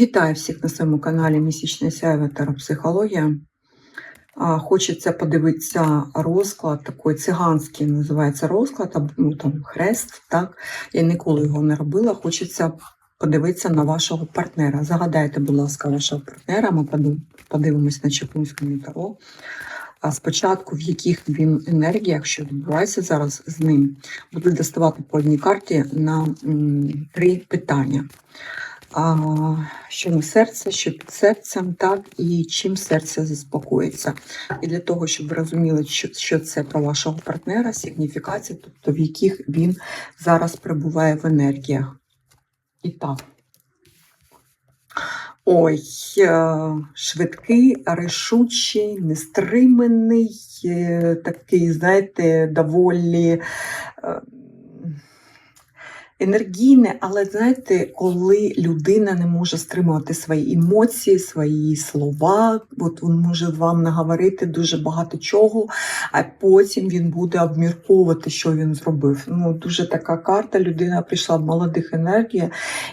Вітаю всіх на своєму каналі Місячне сяйве Психологія. Хочеться подивитися розклад, такий циганський називається розклад, або ну, там хрест. Так? Я ніколи його не робила. Хочеться подивитися на вашого партнера. Загадайте, будь ласка, вашого партнера. Ми подивимось на Чекунському таро. А спочатку, в яких він енергіях, що відбувається зараз з ним, буду доставати по одній карті на м, три питання що на серце, що під серцем, так, і чим серце заспокоїться. І для того, щоб ви розуміли, що, що це про вашого партнера, сигніфікація, тобто в яких він зараз перебуває в енергіях. І так. Ой, е, швидкий, рішучий, нестриманий, е, такий, знаєте, доволі е, енергійне, але знаєте, коли людина не може стримувати свої емоції, свої слова, от він може вам наговорити дуже багато чого, а потім він буде обмірковувати, що він зробив. Ну, Дуже така карта. Людина прийшла в молодих енергіях,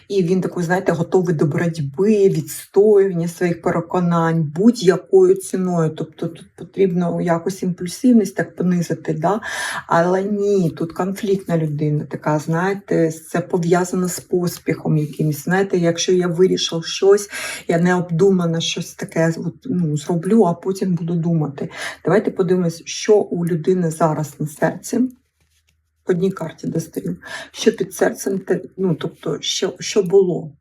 і він такий, знаєте, готовий до боротьби, відстоювання своїх переконань будь-якою ціною. Тобто тут потрібно якось імпульсивність так понизити. Да? Але ні, тут конфліктна людина, така, знаєте це пов'язано з поспіхом якимось. Знаєте, якщо я вирішив щось, я необдумано щось таке ну, зроблю, а потім буду думати. Давайте подивимось, що у людини зараз на серці. По одній карті достаю, що під серцем, ну, тобто, що, що було.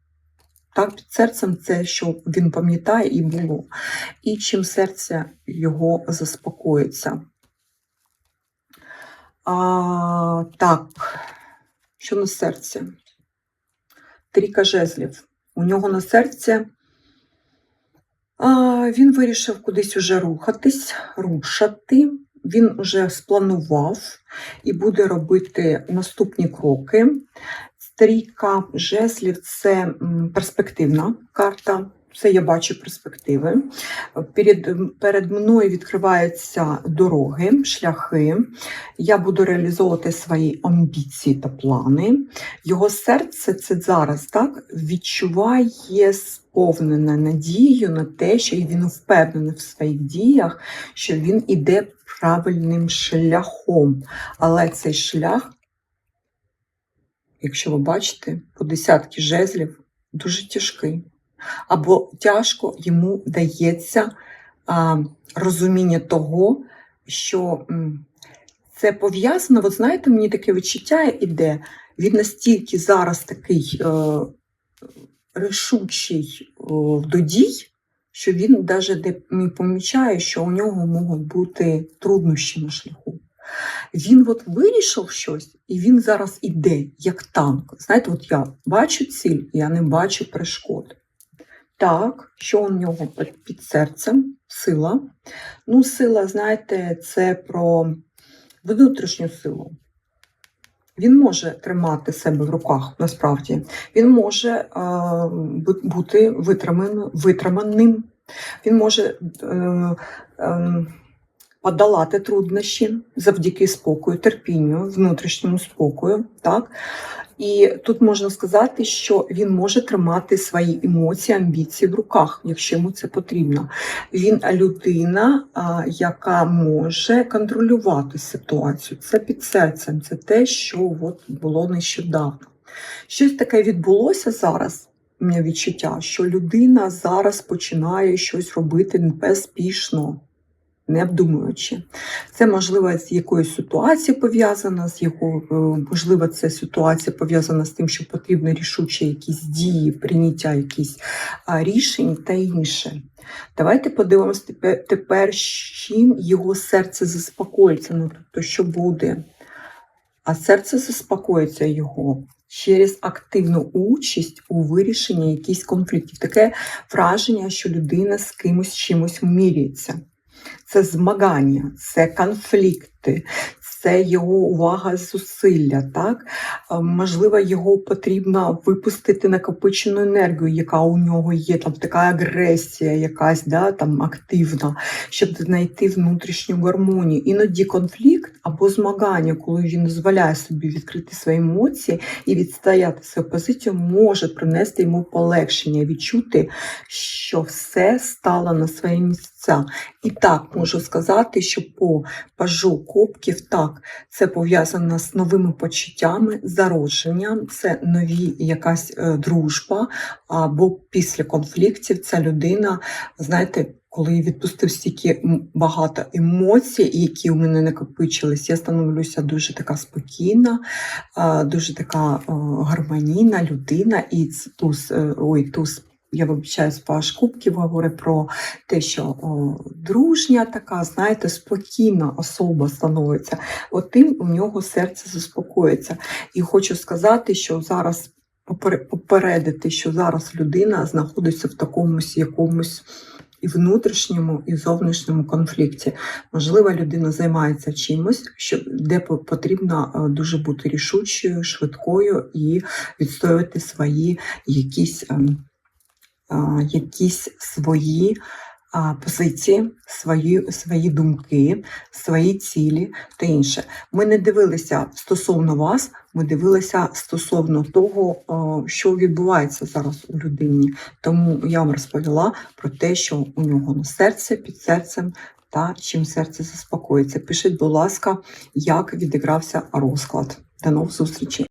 Так, під серцем це, що він пам'ятає і було. І чим серце його заспокоїться. А, Так. Що на серці? Трійка жезлів. У нього на серці а, він вирішив кудись уже рухатись, рушати. Він вже спланував і буде робити наступні кроки. Трійка жезлів це перспективна карта. Це я бачу перспективи. Перед перед мною відкриваються дороги, шляхи. Я буду реалізовувати свої амбіції та плани. Його серце це зараз так відчуває сповнене надію на те, що він впевнений в своїх діях, що він іде правильним шляхом. Але цей шлях, якщо ви бачите, по десятки жезлів дуже тяжкий або тяжко йому дається а, розуміння того, що це пов'язано. От знаєте, мені таке відчуття іде, він настільки зараз такий е, рішучий е, до дій, що він навіть не помічає, що у нього можуть бути труднощі на шляху. Він от вирішив щось, і він зараз іде як танк. Знаєте, от я бачу ціль, я не бачу перешкод. Так, що у нього під серцем? Сила. Ну, сила, знаєте, це про внутрішню силу. Він може тримати себе в руках, насправді. Він може е, бути витриманим. Він може е, е, подолати труднощі завдяки спокою, терпінню, внутрішньому спокою. Так? І тут можна сказати, що він може тримати свої емоції, амбіції в руках, якщо йому це потрібно. Він людина, яка може контролювати ситуацію. Це під серцем, це те, що от було нещодавно. Щось таке відбулося зараз. Відчуття, що людина зараз починає щось робити безпішно не обдумуючи. Це можливо з якоюсь ситуацією пов'язана, з якою, е, можливо, це ситуація пов'язана з тим, що потрібно рішучі якісь дії, прийняття якихось рішень та інше. Давайте подивимось тепер, чим його серце заспокоїться, ну тобто, що буде. А серце заспокоїться його через активну участь у вирішенні якихось конфліктів. Таке враження, що людина з кимось чимось міряється це змагання, це конфлікти, це його увага зусилля, так? Е, Можливо, його потрібно випустити накопичену енергію, яка у нього є, там така агресія якась, да, там активна, щоб знайти внутрішню гармонію. Іноді конфлікт або змагання, коли він дозволяє собі відкрити свої емоції і відстояти свою позицію, може принести йому полегшення, відчути, що все стало на свої місця. І так можу сказати, що по пажу кубків так, це пов'язано з новими почуттями, зародженням, це нові якась е, дружба, або після конфліктів ця людина, знаєте, коли я відпустив стільки багато емоцій, які у мене накопичились, я становлюся дуже така спокійна, е, дуже така е, гармонійна людина, і туз, ой, туз. Я вибачаюсь, паш кубків говорить про те, що о, дружня така, знаєте, спокійна особа становиться. От тим у нього серце заспокоїться. І хочу сказати, що зараз попередити, що зараз людина знаходиться в такомусь якомусь і внутрішньому, і зовнішньому конфлікті. Можливо, людина займається чимось, що де потрібно е, дуже бути рішучою, швидкою і відстоювати свої якісь, ем, якісь свої позиції, свої, свої думки, свої цілі та інше. Ми не дивилися стосовно вас, ми дивилися стосовно того, що відбувається зараз у людині. Тому я вам розповіла про те, що у нього на серці, під серцем. Та чим серце заспокоїться. Пишіть, будь ласка, як відігрався розклад. До нових зустрічей.